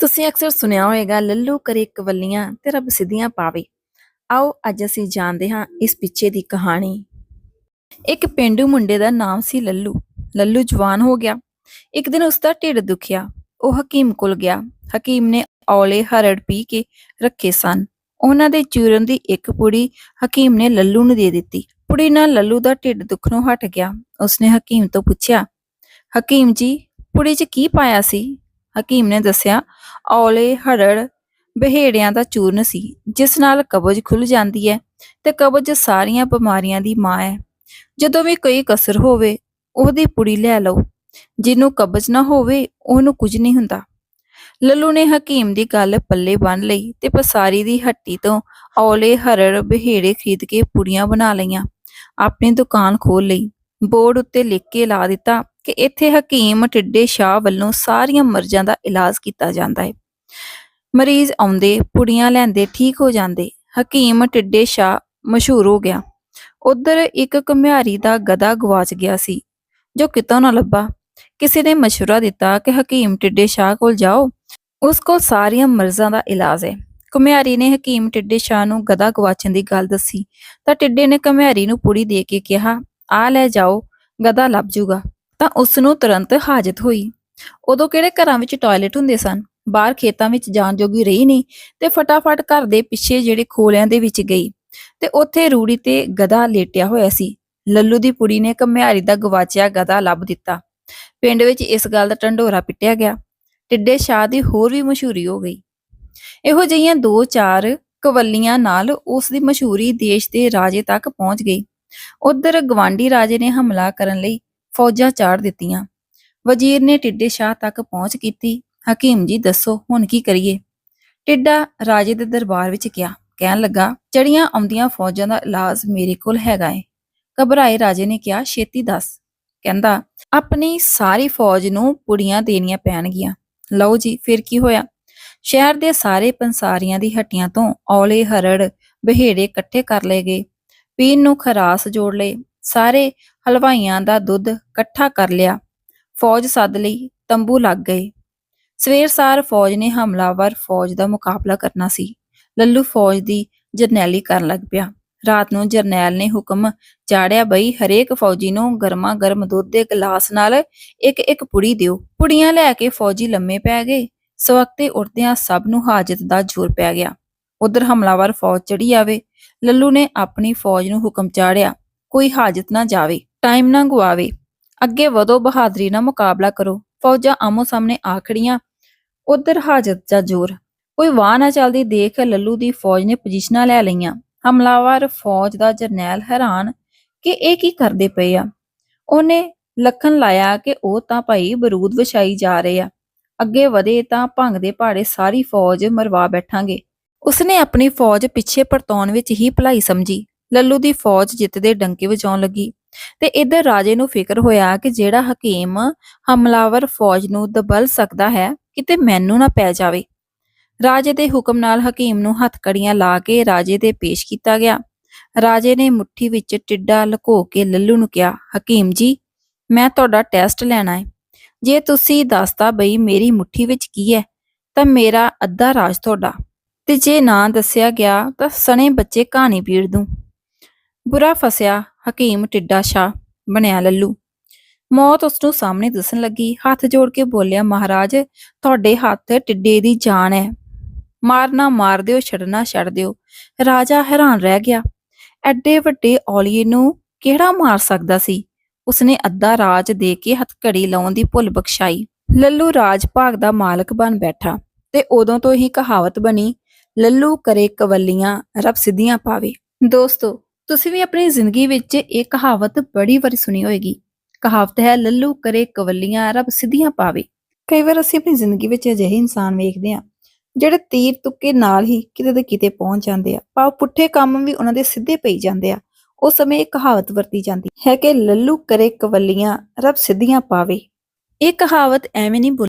ਤੁਸੀਂ ਅਕਸਰ ਸੁਣਿਆ ਹੋਵੇਗਾ, ਲੱਲੂ ਕਰੇ ਕਵੱਲੀਆਂ ਤੇ ਰੱਬ ਸਿੱਧੀਆਂ ਪਾਵੇ। ਆਓ ਅੱਜ ਅਸੀਂ ਜਾਣਦੇ ਹਾਂ ਇਸ ਪਿੱਛੇ ਦੀ ਕਹਾਣੀ। ਇੱਕ ਪਿੰਡੂ ਮੁੰਡੇ ਦਾ ਨਾਮ ਸੀ ਲੱਲੂ। ਲੱਲੂ ਜਵਾਨ ਹੋ ਗਿਆ। ਇੱਕ ਦਿਨ ਉਸ ਦਾ ਢਿੱਡ ਦੁਖਿਆ। ਉਹ ਹਕੀਮ ਕੋਲ ਗਿਆ। ਹਕੀਮ ਨੇ ਔਲੇ ਹਰੜ ਪੀ ਕੇ ਰੱਖੇ ਸਨ। ਉਹਨਾਂ ਦੇ ਚੂਰਨ ਦੀ ਇੱਕ ਪੁੜੀ ਹਕੀਮ ਨੇ ਲੱਲੂ ਨੂੰ ਦੇ ਦਿੱਤੀ। ਪੁੜੀ ਨਾਲ ਲੱਲੂ ਦਾ ਢਿੱਡ ਦੁਖਣੋਂ ਹਟ ਗਿਆ। ਉਸਨੇ ਹਕੀਮ ਤੋਂ ਪੁੱਛਿਆ, ਹਕੀਮ ਜੀ, ਪੁੜੀ 'ਚ ਕੀ ਪਾਇਆ ਸੀ? ਹਕੀਮ ਨੇ ਦੱਸਿਆ ਔਲੇ ਹੜੜ ਬਹੇੜਿਆਂ ਦਾ ਚੂਰਨ ਸੀ, ਜਿਸ ਨਾਲ ਕਬਜ਼ ਖੁੱਲ ਜਾਂਦੀ ਹੈ ਤੇ ਕਬਜ਼ ਸਾਰੀਆਂ ਬਿਮਾਰੀਆਂ ਦੀ ਮਾਂ ਹੈ। ਜਦੋਂ ਵੀ ਕੋਈ ਕਸਰ ਹੋਵੇ, ਉਹਦੀ ਪੁੜੀ ਲੈ ਲਓ। ਜਿਹਨੂੰ ਕਬਜ਼ ਨਾ ਹੋਵੇ, ਉਹਨੂੰ ਕੁਝ ਨਹੀਂ ਹੁੰਦਾ। ਲੱਲੂ ਨੇ ਹਕੀਮ ਦੀ ਗੱਲ ਪੱਲੇ ਬੰਨ ਲਈ ਤੇ ਪਸਾਰੀ ਦੀ ਹੱਟੀ ਤੋਂ ਔਲੇ ਹਰੜ ਬਹੇੜੇ ਖਰੀਦ ਕੇ ਪੁੜੀਆਂ ਬਣਾ ਲਈਆਂ। ਆਪਣੀ ਦੁਕਾਨ ਖੋਲ ਲਈ। ਬੋਰਡ ਉੱਤੇ ਲਿਖ ਕੇ ਲਾ ਦਿੱਤਾ ਕਿ ਇੱਥੇ ਹਕੀਮ ਟਿੱਡੇ ਸ਼ਾਹ ਵੱਲੋਂ ਸਾਰੀਆਂ ਮਰਜ਼ਾਂ ਦਾ ਇਲਾਜ ਕੀਤਾ ਜਾਂਦਾ ਹੈ। ਮਰੀਜ਼ ਆਉਂਦੇ, ਪੁੜੀਆਂ ਲੈਂਦੇ, ਠੀਕ ਹੋ ਜਾਂਦੇ। ਹਕੀਮ ਟਿੱਡੇ ਸ਼ਾਹ ਮਸ਼ਹੂਰ ਹੋ ਗਿਆ। ਉਧਰ ਇੱਕ ਘਮਿਆਰੀ ਦਾ ਗਧਾ ਗਵਾਚ ਗਿਆ ਸੀ। ਜੋ ਕਿਤੋਂ ਨਾ ਲੱਭਾ। ਕਿਸੇ ਨੇ ਮਸ਼ਵਰਾ ਦਿੱਤਾ ਕਿ ਹਕੀਮ ਟਿੱਡੇ ਸ਼ਾਹ ਕੋਲ ਜਾਓ। ਉਸ ਕੋਲ ਸਾਰੀਆਂ ਮਰਜ਼ਾਂ ਦਾ ਇਲਾਜ ਹੈ। ਘੁਮਿਆਰੀ ਨੇ ਹਕੀਮ ਟਿੱਡੇ ਸ਼ਾਹ ਨੂੰ ਗਧਾ ਗਵਾਚਣ ਦੀ ਗੱਲ ਦੱਸੀ। ਤਾਂ ਟਿੱਡੇ ਨੇ ਘਮਿਆਰੀ ਨੂੰ ਪੁੜੀ ਦੇ ਕੇ ਕਿਹਾ, ਆ ਲੈ ਜਾਓ, ਗਧਾ ਲੱਭ ਜੂਗਾ। ਤਾਂ ਉਸ ਨੂੰ ਤੁਰੰਤ ਹਾਜਤ ਹੋਈ। ਉਦੋਂ ਕਿਹੜੇ ਘਰਾਂ ਵਿੱਚ ਟਾਇਲਟ ਹੁੰਦੇ ਸਨ? ਬਾਹਰ ਖੇਤਾਂ ਵਿੱਚ ਜਾਣ ਜੋਗੀ ਰਹੀ ਨਹੀਂ ਤੇ ਫਟਾਫਟ ਘਰ ਦੇ ਪਿੱਛੇ ਜਿਹੜੇ ਖੋਲਿਆਂ ਦੇ ਵਿੱਚ ਗਈ ਤੇ ਉੱਥੇ ਰੂੜੀ ਤੇ ਗਧਾ ਲੇਟਿਆ ਹੋਇਆ ਸੀ। ਲੱਲੂ ਦੀ ਪੁੜੀ ਨੇ ਘਮਿਆਰੀ ਦਾ ਗਵਾਚਿਆ ਗਧਾ ਲੱਭ ਦਿੱਤਾ। ਪਿੰਡ ਵਿੱਚ ਇਸ ਗੱਲ ਦਾ ਢੰਡੋਰਾ ਪਿੱਟਿਆ ਗਿਆ। ਟਿੱਡੇ ਸ਼ਾਹ ਦੀ ਹੋਰ ਵੀ ਮਸ਼ਹੂਰੀ ਹੋ ਗਈ। ਇਹੋ ਜਿਹੀਆਂ ਦੋ ਚਾਰ ਕਵੱਲੀਆਂ ਨਾਲ ਉਸ ਦੀ ਮਸ਼ਹੂਰੀ ਦੇਸ਼ ਦੇ ਰਾਜੇ ਤੱਕ ਪਹੁੰਚ ਗਈ। ਉਧਰ ਗਵਾਂਡੀ ਰਾਜੇ ਨੇ ਹਮਲਾ ਕਰਨ ਲਈ ਫੌਜਾਂ ਚਾੜ ਦਿੱਤੀਆਂ। ਵਜ਼ੀਰ ਨੇ ਟਿੱਡੇ ਸ਼ਾਹ ਤੱਕ ਪਹੁੰਚ ਕੀਤੀ। ਹਕੀਮ ਜੀ, ਦੱਸੋ, ਹੁਣ ਕੀ ਕਰੀਏ? ਟਿੱਡਾ ਰਾਜੇ ਦੇ ਦਰਬਾਰ ਵਿੱਚ ਗਿਆ। ਕਹਿਣ ਲੱਗਾ ਚੜੀਆਂ ਆਉਂਦੀਆਂ ਫੌਜਾਂ ਦਾ ਇਲਾਜ ਮੇਰੇ ਕੋਲ ਹੈਗਾ ਏ। ਘਬਰਾਏ ਰਾਜੇ ਨੇ ਕਿਹਾ, ਛੇਤੀ ਦੱਸ। ਕਹਿੰਦਾ, ਆਪਣੀ ਸਾਰੀ ਫੌਜ ਨੂੰ ਪੁੜੀਆਂ ਦੇਣੀਆਂ ਪੈਣਗੀਆਂ। ਲਓ ਜੀ, ਫਿਰ ਕੀ ਹੋਇਆ? ਸ਼ਹਿਰ ਦੇ ਸਾਰੇ ਪੰਸਾਰੀਆਂ ਦੀ ਹੱਟੀਆਂ ਤੋਂ ਔਲੇ ਹਰੜ ਬਹੇੜੇ ਇਕੱਠੇ ਕਰ ਲਏ ਗਏ। ਪੀਣ ਨੂੰ ਖਰਾਸ ਜੋੜ ਲਏ। ਸਾਰੇ ਹਲਵਾਈਆਂ ਦਾ ਦੁੱਧ ਇਕੱਠਾ ਕਰ ਲਿਆ। ਫੌਜ ਸੱਦ ਲਈ ਤੰਬੂ ਲੱਗ ਗਏ। ਸਵੇਰ ਸਾਰ ਫੌਜ ਨੇ ਹਮਲਾਵਰ ਫੌਜ ਦਾ ਮੁਕਾਬਲਾ ਕਰਨਾ ਸੀ। ਲੱਲੂ ਫੌਜ ਦੀ ਜਰਨੈਲੀ ਕਰਨ ਲੱਗ ਪਿਆ। ਰਾਤ ਨੂੰ ਜਰਨੈਲ ਨੇ ਹੁਕਮ ਚਾੜਿਆ ਬਈ ਹਰੇਕ ਫੌਜੀ ਨੂੰ ਗਰਮਾ ਗਰਮ ਦੁੱਧ ਦੇ ਗਲਾਸ ਨਾਲ ਇੱਕ ਇੱਕ ਪੁੜੀ ਦਿਓ। ਪੁੜੀਆਂ ਲੈ ਕੇ ਫੌਜੀ ਲੰਮੇ ਪੈ ਗਏ। ਸਵਖਤੇ ਉੱਠਦਿਆਂ ਸਭ ਨੂੰ ਹਾਜਤ ਦਾ ਜ਼ੋਰ ਪੈ ਗਿਆ। ਉਧਰ ਹਮਲਾਵਰ ਫੌਜ ਚੜੀ ਆਵੇ। ਲੱਲੂ ਨੇ ਆਪਣੀ ਫੌਜ ਨੂੰ ਹੁਕਮ ਚਾੜਿਆ। ਕੋਈ ਹਾਜਤ ਨਾ ਜਾਵੇ ਟਾਈਮ ਨਾ ਗਵਾਵੇ ਅੱਗੇ ਵਧੋ, ਬਹਾਦਰੀ ਨਾਲ ਮੁਕਾਬਲਾ ਕਰੋ। ਫੌਜਾਂ ਆਮੋ ਸਾਹਮਣੇ ਆ ਖੜੀਆਂ। ਉਧਰ ਹਾਜਤ ਦਾ ਜ਼ੋਰ। ਕੋਈ ਵਾਹ ਨਾ ਚੱਲਦੀ ਦੇਖ ਲੱਲੂ ਦੀ ਫੌਜ ਨੇ ਪੋਜੀਸ਼ਨਾਂ ਲੈ ਲਈਆਂ। ਹਮਲਾਵਰ ਫੌਜ ਦਾ ਜਰਨੈਲ ਹੈਰਾਨ ਕਿ ਇਹ ਕੀ ਕਰਦੇ ਪਏ ਆ। ਉਹਨੇ ਲਖਣ ਲਾਇਆ ਕਿ ਉਹ ਤਾਂ ਭਾਈ ਬਰੂਦ ਵਿਛਾਈ ਜਾ ਰਹੇ ਆ। ਅੱਗੇ ਵਧੇ ਤਾਂ ਭੰਗ ਦੇ ਪਹਾੜੇ ਸਾਰੀ ਫੌਜ ਮਰਵਾ ਬੈਠਾਂਗੇ। ਉਸਨੇ ਆਪਣੀ ਫੌਜ ਪਿੱਛੇ ਪਰਤਾਉਣ ਵਿੱਚ ਹੀ ਭਲਾਈ ਸਮਝੀ। ਲੱਲੂ ਦੀ ਫੌਜ ਜਿੱਤ ਦੇ ਡੰਕੇ ਵਜਾਉਣ ਲੱਗੀ ਤੇ ਇਧਰ ਰਾਜੇ ਨੂੰ ਫਿਕਰ ਹੋਇਆ ਕਿ ਜਿਹੜਾ ਹਕੀਮ ਹਮਲਾਵਰ ਫੌਜ ਨੂੰ ਦਬਲ ਸਕਦਾ ਹੈ, ਕਿਤੇ ਮੈਨੂੰ ਨਾ ਪੈ ਜਾਵੇ। ਰਾਜੇ ਦੇ ਹੁਕਮ ਨਾਲ ਹਕੀਮ ਨੂੰ ਹੱਥਕੜੀਆਂ ਲਾ ਕੇ ਰਾਜੇ ਦੇ ਪੇਸ਼ ਕੀਤਾ ਗਿਆ। ਰਾਜੇ ਨੇ ਮੁੱਠੀ ਵਿੱਚ ਟਿੱਡਾ ਲੁਕੋ ਕੇ ਲੱਲੂ ਨੂੰ ਕਿਹਾ, ਹਕੀਮ ਜੀ, ਮੈਂ ਤੁਹਾਡਾ ਟੈਸਟ ਲੈਣਾ ਹੈ। ਜੇ ਤੁਸੀਂ ਦੱਸਤਾ ਬਈ ਮੇਰੀ ਮੁੱਠੀ ਵਿੱਚ ਕੀ ਹੈ, ਤਾਂ ਮੇਰਾ ਅੱਧਾ ਰਾਜ ਤੁਹਾਡਾ। ਤੇ ਜੇ ਨਾ ਦੱਸਿਆ ਗਿਆ, ਤਾਂ ਸਣੇ ਬੱਚੇ ਕਹਾਣੀ ਪੀੜ ਦੂੰ। ਬੁਰਾ ਫਸਿਆ ਹਕੀਮ ਟਿੱਡਾ ਸ਼ਾਹ ਬਣਿਆ ਲੱਲੂ। ਮੌਤ ਉਸ ਨੂੰ ਸਾਹਮਣੇ ਦਿਸਣ ਲੱਗੀ। ਹੱਥ ਜੋੜ ਕੇ ਬੋਲਿਆ, ਮਹਾਰਾਜ, ਤੁਹਾਡੇ ਹੱਥ ਟਿੱਡੇ ਦੀ ਜਾਨ ਹੈ। ਮਾਰਨਾ ਮਾਰ ਦਿਓ, ਛੱਡਣਾ ਛੱਡ ਦਿਓ ਰਾਜਾ ਹੈਰਾਨ ਰਹਿ ਗਿਆ। ਐਡੇ ਵੱਡੇ ਔਲੀਏ ਨੂੰ ਕਿਹੜਾ ਮਾਰ ਸਕਦਾ ਸੀ? ਉਸਨੇ ਅੱਧਾ ਰਾਜ ਦੇ ਕੇ ਹੱਥਕੜੀ ਲਾਉਣ ਦੀ ਭੁੱਲ ਬਖਸ਼ਾਈ। ਲੱਲੂ ਰਾਜ ਭਾਗ ਦਾ ਮਾਲਕ ਬਣ ਬੈਠਾ ਤੇ ਉਦੋਂ ਤੋਂ ਹੀ ਕਹਾਵਤ ਬਣੀ, ਲੱਲੂ ਕਰੇ ਕਵੱਲੀਆਂ, ਰੱਬ ਸਿੱਧੀਆਂ ਪਾਵੇ ਦੋਸਤੋ ਤੁਸੀਂ ਵੀ ਆਪਣੀ ਜ਼ਿੰਦਗੀ ਵਿੱਚ ਇਹ ਕਹਾਵਤ ਬੜੀ ਵਾਰੀ ਸੁਣੀ ਹੋਏਗੀ। ਕਹਾਵਤ ਹੈ, ਲੱਲੂ ਕਰੇ ਕਵੱਲੀਆਂ, ਰੱਬ ਸਿੱਧੀਆਂ ਪਾਵੇ। ਕਈ ਵਾਰ ਅਸੀਂ ਆਪਣੀ ਜ਼ਿੰਦਗੀ ਵਿੱਚ ਅਜਿਹੇ ਇਨਸਾਨ ਵੇਖਦੇ ਹਾਂ, ਜਿਹੜੇ ਤੀਰ ਤੁੱਕੇ ਨਾਲ ਹੀ ਕਿਤੇ ਤੇ ਕਿਤੇ ਪਹੁੰਚ ਜਾਂਦੇ ਆ ਭਾਵ ਪੁੱਠੇ ਕੰਮ ਵੀ ਉਹਨਾਂ ਦੇ ਸਿੱਧੇ ਪਈ ਜਾਂਦੇ ਆ। ਉਸ ਸਮੇਂ ਇਹ ਕਹਾਵਤ ਵਰਤੀ ਜਾਂਦੀ ਹੈ ਕਿ, ਲੱਲੂ ਕਰੇ ਕਵੱਲੀਆਂ, ਰੱਬ ਸਿੱਧੀਆਂ ਪਾਵੇ। ਇਹ ਕਹਾਵਤ ਐਵੇਂ ਨਹੀਂ ਬੋਲੀ